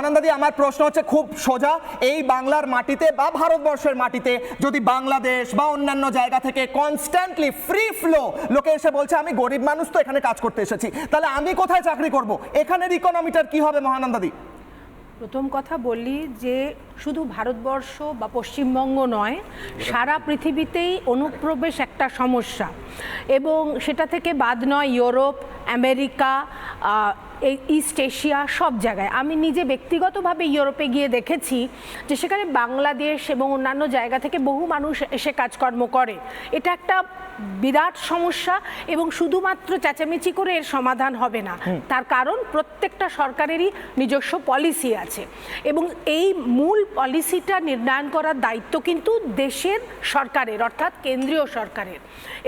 আনন্দাদি, আমার প্রশ্ন হচ্ছে খুব সোজা। এই বাংলার মাটিতে বা ভারতবর্ষের মাটিতে যদি বাংলাদেশ বা অন্যান্য জায়গা থেকে কনস্ট্যান্টলি ফ্রি ফ্লো লোকে এসে বলছে, আমি গরিব মানুষ তো এখানে কাজ করতে এসেছি। তাহলে আমি কোথায় চাকরি করব? এখানের ইকোনমিটার কি হবে মহানন্দাদি? প্রথম কথা বললি যে শুধু ভারতবর্ষ বা পশ্চিমবঙ্গ নয় সারা পৃথিবীতেই অনুপ্রবেশ একটা সমস্যা। এবং সেটা থেকে বাদ নয় ইউরোপ আমেরিকা এই ইস্ট এশিয়া সব জায়গায়। আমি নিজে ব্যক্তিগতভাবে ইউরোপে গিয়ে দেখেছি যে সেখানে বাংলাদেশ এবং অন্যান্য জায়গা থেকে বহু মানুষ এসে কাজকর্ম করে। এটা একটা বিরাট সমস্যা এবং শুধুমাত্র চেঁচামেচি করে এর সমাধান হবে না। তার কারণ প্রত্যেকটা সরকারেরই নিজস্ব পলিসি আছে। এবং এই মূল পলিসিটা নির্ধারণ করার দায়িত্ব কিন্তু দেশের সরকারের অর্থাৎ কেন্দ্রীয় সরকারের।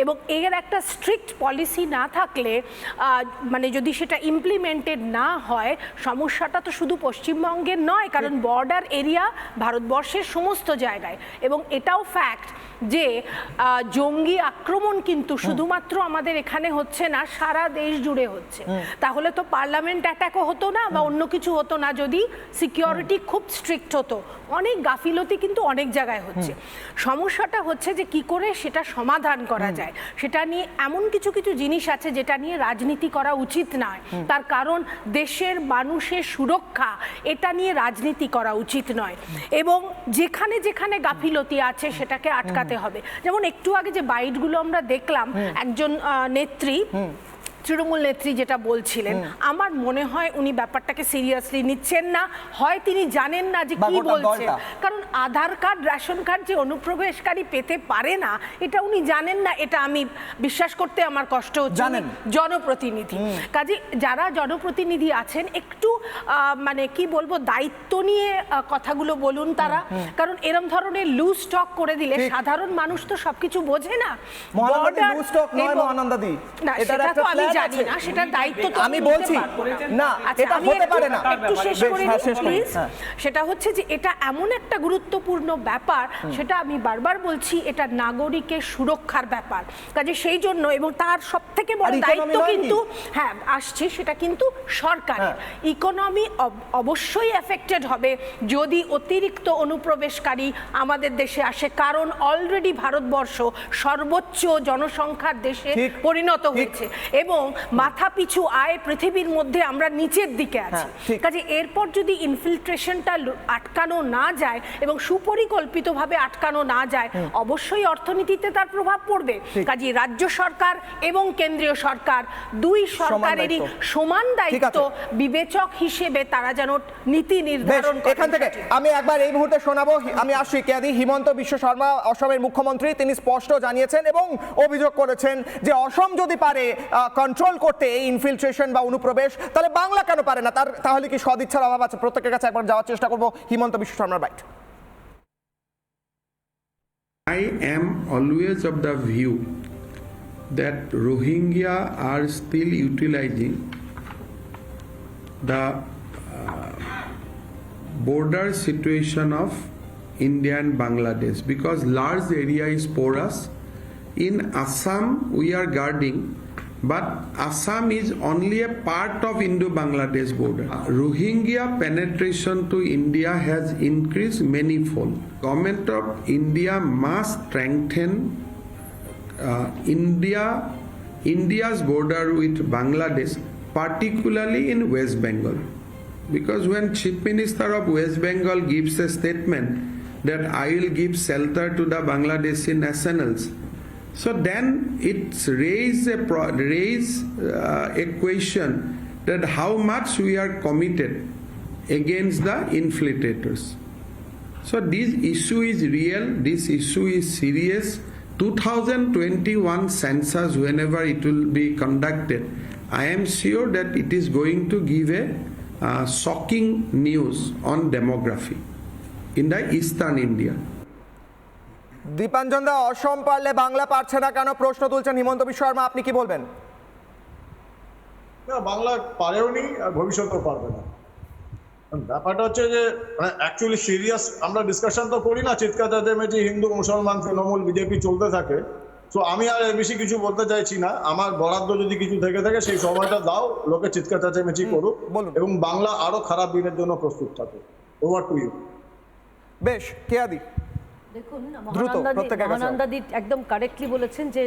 এবং এর একটা স্ট্রিক্ট পলিসি না থাকলে মানে যদি সেটা ইমপ্লিমেন্টেড না হয় সমস্যাটা তো শুধু পশ্চিমবঙ্গের নয় কারণ বর্ডার এরিয়া ভারতবর্ষের সমস্ত জায়গায়। এবং এটাও ফ্যাক্ট যে জঙ্গি আক্রমণ কিন্তু শুধুমাত্র আমাদের এখানে হচ্ছে না সারা দেশ জুড়ে হচ্ছে। তাহলে তো পার্লামেন্ট অ্যাটাকও হতো না বা অন্য কিছু হতো না যদি সিকিউরিটি খুব স্ট্রিক্ট হতো। অনেক গাফিলতি কিন্তু অনেক জায়গায় হচ্ছে। সমস্যাটা হচ্ছে যে কি করে সেটা সমাধান করা যায়। সেটা নিয়ে এমন কিছু কিছু জিনিস আছে যেটা নিয়ে রাজনীতি করা উচিত নয়। তার কারণ দেশের মানুষের সুরক্ষা এটা নিয়ে রাজনীতি করা উচিত নয়। এবং যেখানে যেখানে গাফিলতি আছে সেটাকে আটকাতে হবে। যেমন একটু আগে যে বাইটগুলো আমরা দেখলাম একজন নেত্রী তৃণমূল নেত্রী যেটা বলছিলেন আমার মনে হয় উনি ব্যাপারটাকে সিরিয়াসলি নিচ্ছেন না। হয় তিনি জানেন না যে কি গোটা বলছেন কারণ আধার কার্ড রেশন কার্ড যে অনুপ্রবেশকারী পেতে পারে না এটা উনি জানেন না এটা আমি বিশ্বাস করতে আমার কষ্ট হচ্ছে জনপ্রতিনিধি। কাজে যারা জনপ্রতিনিধি আছেন একটু আহ, মানে কি বলব দায়িত্ব নিয়ে কথাগুলো বলুন তারা। কারণ এরম ধরনের লুজ স্টক করে দিলে সাধারণ মানুষ তো সবকিছু বোঝে না। মহানন্দাদি। না সেটা তো আমি জানি না সেটার দায়িত্ব তো আমি বলছি না আচ্ছা, এটা হতে পারে না একটু শেষ করে হ্যাঁ, please। হ্যাঁ। সেটা হচ্ছে যে এটা এমন একটা গুরুত্বপূর্ণ ব্যাপার সেটা আমি বারবার বলছি এটা নাগরিকের সুরক্ষার ব্যাপার কাজে সেই জন্য এবং তার সব থেকে বড় দায়িত্ব কিন্তু হ্যাঁ আসছে সেটা কিন্তু সরকারের হ্যাঁ। ইকোনমি অবশ্যই এফেক্টেড হবে যদি অতিরিক্ত অনুপ্রবেশকারী আমাদের দেশে আসে কারণ অলরেডি ভারতবর্ষ সর্বোচ্চ জনসংখ্যার দেশে পরিণত। হয়েছে এবং মাথা পিছু আয় পৃথিবীর মধ্যে আমরা নিচের দিকে আছি। হ্যাঁ, কাজে এরপর যদি ইনফিল্ট্রেশনটা আটকানো না যায় এবং সুপরিকল্পিতভাবে আটকানো না যায় অবশ্যই অর্থনীতিতে তার প্রভাব পড়বে। কাজে রাজ্য সরকার এবং কেন্দ্রীয় সরকার দুই সরকারেরই সমান দায়িত্ব বিবেচক হিসেবে তারা যেন নীতি নির্ধারণ এখান থেকে আমি একবার এই মুহূর্তে শোনাবো। আমি আসছি কেয়াদি হিমন্ত বিশ্ব শর্মা অসমের মুখ্যমন্ত্রী। তিনি স্পষ্ট জানিয়েছেন এবং অভিযোগ করেছেন যে অসম যদি পারে কন্ট্রোল করতে এই ইনফিলট্রেশন বা অনুপ্রবেশ তাহলে বাংলা কেন পারে না তার তাহলে কি সদিচ্ছার অভাব আছে প্রত্যেকের কাছে একবার যাওয়ার চেষ্টা করব হিমন্ত বিশ্ব শর্মার bite I am always of the view that Rohingya are still utilizing the uh, border situation of India and Bangladesh because large area is porous. In Assam, we are guarding, but Assam is only a part of Indo-Bangladesh border. Rohingya penetration to India has increased manifold. Government of India must strengthen uh, India, India's border with Bangladesh, particularly in West Bengal. Because when Chief Minister of West Bengal gives a statement that I will give shelter to the Bangladeshi nationals, so then it's raise a raise uh, a question that how much we are committed against the infiltrators. So this issue is real, this issue is serious. 2021 census, whenever it will be conducted, I am sure that it is going to give a uh, shocking news on demography in the eastern India. Dipanjan da Assam পারলে বাংলা পারছে না কেন? প্রশ্ন তুলছেন হিমন্ত বিশ্ব শর্মা আপনি কি বলবেন? না বাংলা পারেও নি আর ভবিষ্যতেও পারবে না। ব্যাপারটা হচ্ছে যে অ্যাকচুয়ালি সিরিয়াস আমরা ডিসকাশন তো করি না চিৎকার চেঁচামেচি হিন্দু মুসলমান তৃণমূল বিজেপি চলতে থাকে। তো আমি আর বেশি কিছু বলতে চাইছি না। আমার বরাদ্দ যদি কিছু থেকে থাকে সেই সময়টা দাও লোকে চিৎকার চেঁচামেচি করুক। বলুন। এবং বাংলা আরও খারাপ দিনের জন্য প্রস্তুত থাকে ওভার টু ইউ বেশ কেয়াদি। দেখুন মহানন্দাদি একদম কারেক্টলি বলেছেন যে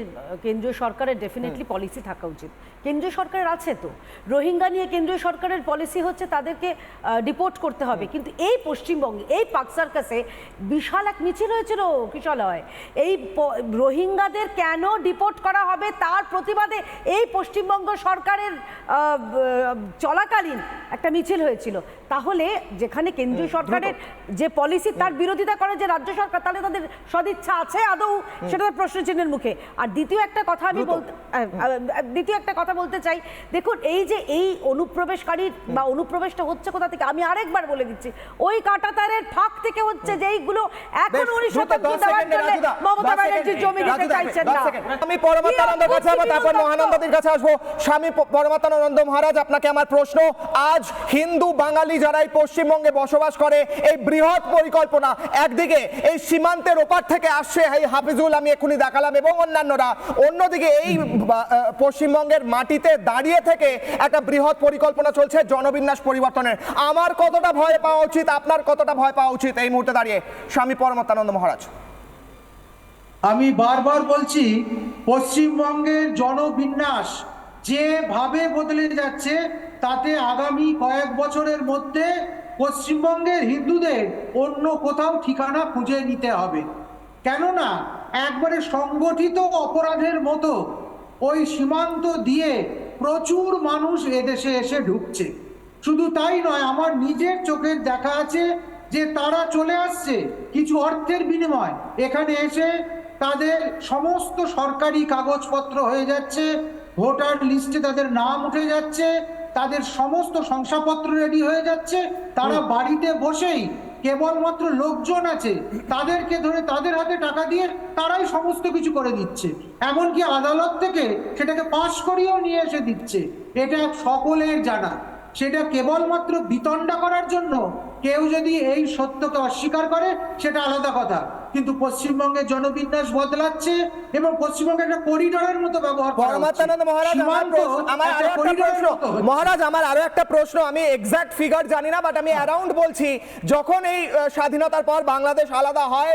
কেন্দ্রীয় সরকারের ডেফিনেটলি পলিসি থাকা উচিত। কেন্দ্রীয় সরকারের আছে তো। রোহিঙ্গা নিয়ে কেন্দ্রীয় সরকারের পলিসি হচ্ছে তাদেরকে ডিপোর্ট করতে হবে। কিন্তু এই পশ্চিমবঙ্গে এই পাক সার্কাসে বিশাল এক মিছিল হয়েছিল কিশলয়। এই রোহিঙ্গাদের কেন ডিপোর্ট করা হবে তার প্রতিবাদে এই পশ্চিমবঙ্গ সরকারের চলাকালীন একটা মিছিল হয়েছিল। তাহলে যেখানে কেন্দ্রীয় সরকারের যে পলিসি তার বিরোধিতা করে যে রাজ্য সরকার তাহলে তাদের সদিচ্ছা আছে আদৌ? সেটা তো প্রশ্ন চিহ্নের মুখে। আর দ্বিতীয় একটা কথা আমি বলতে দ্বিতীয় একটা কথা বলতে চাই। দেখুন এই যে এই অনুপ্রবেশকারী বা অনুপ্রবেশটা হচ্ছে কোথা থেকে? আমি আরেকবার বলে দিচ্ছি। ওই কাটাতারের ফাঁক থেকে হচ্ছে যে এইগুলো এখন শতাংশ 10 দেওয়ার জন্য মমতা 10 ব্যানার্জি জমি দিতে চাইছেন না। আমি পরমাত্মানন্দের কাছে যাব তারপর মহানন্দদের কাছে আসব। স্বামী পরমাত্মানন্দ মহারাজ আপনাকে আমার প্রশ্ন। আজ হিন্দু বাঙালি যারা এই পশ্চিমবঙ্গে বসবাস করে, এই বৃহৎ পরিকল্পনা একদিকে এই সীমান্তের ওপার থেকে আসছে, এই হাফিজুল আমি এক্ষুনি দেখালাম, এবং অন্যান্যরা অন্যদিকে এই পশ্চিমবঙ্গের মাটিতে দাঁড়িয়ে থেকে একটা বৃহৎ পরিকল্পনা চলছে জনবিন্যাস পরিবর্তনের। আমার কতটা ভয় পাওয়া উচিত, আপনার কতটা ভয় পাওয়া উচিত এই মুহূর্তে দাঁড়িয়ে? স্বামী পরমাত্মানন্দ মহারাজ। আমি বারবার বলছি, পশ্চিমবঙ্গের জনবিন্যাস যেভাবে বদলে যাচ্ছে, তাতে আগামী কয়েক বছরের মধ্যে পশ্চিমবঙ্গের হিন্দুদের অন্য কোথাও ঠিকানা খুঁজে নিতে হবে। কেননা, একবারে সংগঠিত অপরাধের মতো ওই সীমান্ত দিয়ে প্রচুর মানুষ এদেশে এসে ঢুকছে। শুধু তাই নয়, আমার নিজের চোখের দেখা আছে যে তারা চলে আসছে কিছু অর্থের বিনিময়। এখানে এসে তাদের সমস্ত সরকারি কাগজপত্র হয়ে যাচ্ছে ভোটার লিস্টে তাদের নাম উঠে যাচ্ছে তাদের সমস্ত শংসাপত্র রেডি হয়ে যাচ্ছে তারা বাড়িতে বসেই কেবলমাত্র লোকজন আছে তাদেরকে ধরে তাদের হাতে টাকা দিয়ে তারাই সমস্ত কিছু করে দিচ্ছে। এমনকি আদালত থেকে সেটাকে পাশ করিয়েও নিয়ে এসে দিচ্ছে। এটা সকলের জানা। সেটা কেবলমাত্র বিতণ্ডা করার জন্য কেউ যদি এই সত্যকে অস্বীকার করে সেটা আলাদা কথা। কিন্তু পশ্চিমবঙ্গের জনবিন্যাস বদলাচ্ছে এবং পশ্চিমবঙ্গে একটা করিডোরের মতো ব্যবহার পরমাত্মানন্দ মহারাজ আমার আমার আরও একটা প্রশ্ন মহারাজ আমার আরও একটা প্রশ্ন। আমি এক্সাক্ট ফিগার জানি না বাট আমি অ্যারাউন্ড বলছি যখন এই স্বাধীনতার পর বাংলাদেশ আলাদা হয়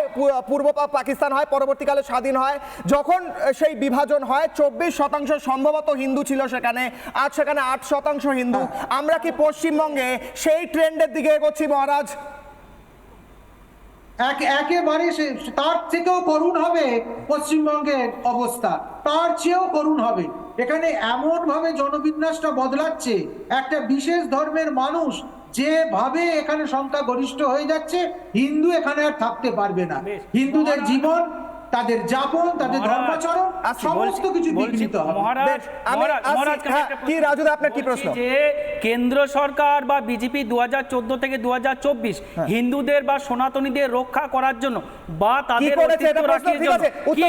পূর্ব পাকিস্তান হয় পরবর্তীকালে স্বাধীন হয় যখন সেই বিভাজন হয় চব্বিশ শতাংশ সম্ভবত হিন্দু ছিল সেখানে আজ সেখানে আট শতাংশ হিন্দু। আমরা কি পশ্চিমবঙ্গে সেই ট্রেন্ডের দিকে এগোচ্ছি মহারাজ? এক একেবারে সে- তার থেকেও করুণ হবে পশ্চিমবঙ্গের অবস্থা। তার চেয়েও করুণ হবে। এখানে এমন ভাবে জনবিন্যাসটা বদলাচ্ছে একটা বিশেষ ধর্মের মানুষ যেভাবে এখানে সংখ্যা গরিষ্ঠ হয়ে যাচ্ছে হিন্দু এখানে আর থাকতে পারবে না। হিন্দুদের জীবন তাদের যাপন তাদের ধর্মাচরণ সমস্ত কিছু বলছি, বিঘ্নিত হবে মহারাজ মহারাজ- হ্যাঁ, কি রাজু রাজুদা, আপনার কি প্রশ্ন? যে কেন্দ্র সরকার বা বিজেপি দু হাজার চোদ্দ থেকে দু হ্যাঁ। হিন্দুদের বা সনাতনীদের রক্ষা করার জন্য বা কি তাদের করেছে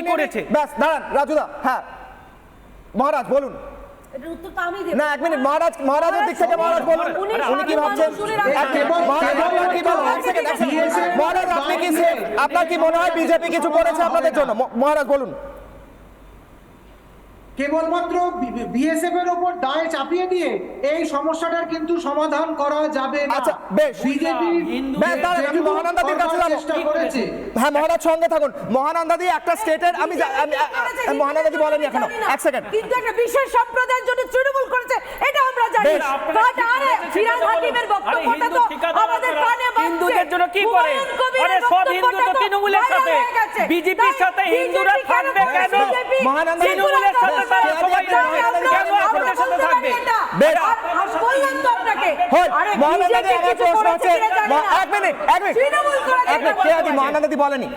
কি। করেছে ব্যাস দাঁড়ান রাজুদা হ্যাঁ মহারাজ বলুন না এক মিনিট মহারাজ মহারাজের দিক থেকে মহারাজ বলুন। উনি কি ভাবছেন? মহারাজ আপনি কি আপনার কি মনে হয় বিজেপি কিছু করেছে আপনাদের জন্য? মহারাজ বলুন। কেবলমাত্র বিএসএফ এর উপর দায় চাপিয়ে দিয়ে এই সমস্যাটার কিন্তু সমাধান করা যাবে না। আচ্ছা, বেশ। বিজেপি হিন্দু- বেশ, দাঁড়ান, আমি মহানন্দাদির কাছে যাব। হ্যাঁ মহারাজ সঙ্গে থাকুন। মহানন্দাদি একটা স্টেটের আমি জা- আমি- আ- আ- মহানন্দাদি বলেনি এখনও। এক সেকেন্ড কিন্তু একটা বিশেষ সম্প্রদায়ের জন্য তৃণমূল করেছে এটা আমরা জানি। বাট আরে ফিরাদ হাকিমের বক্তব্যটা তো আমাদের কানে হিন্দুদের জন্য কি করে? আরে সব হিন্দু তো তৃণমূলের সাথে। বিজেপির সাথে হিন্দুরা থাকবে কেন? বিজেপি মহানন্দা- তৃণমূলের সাথে তারা সবাই মহানন্দা- কেন আপনাদের সাথে থাকবে বেশ। বললাম তো আপনাকে আরে মহানন্দাদি বিজেপি প্রশ্ন আছে কিনা জানি ম- না। এক মিনিট এক মিনিট এক মিনিট কে আদি বলতে বলেনি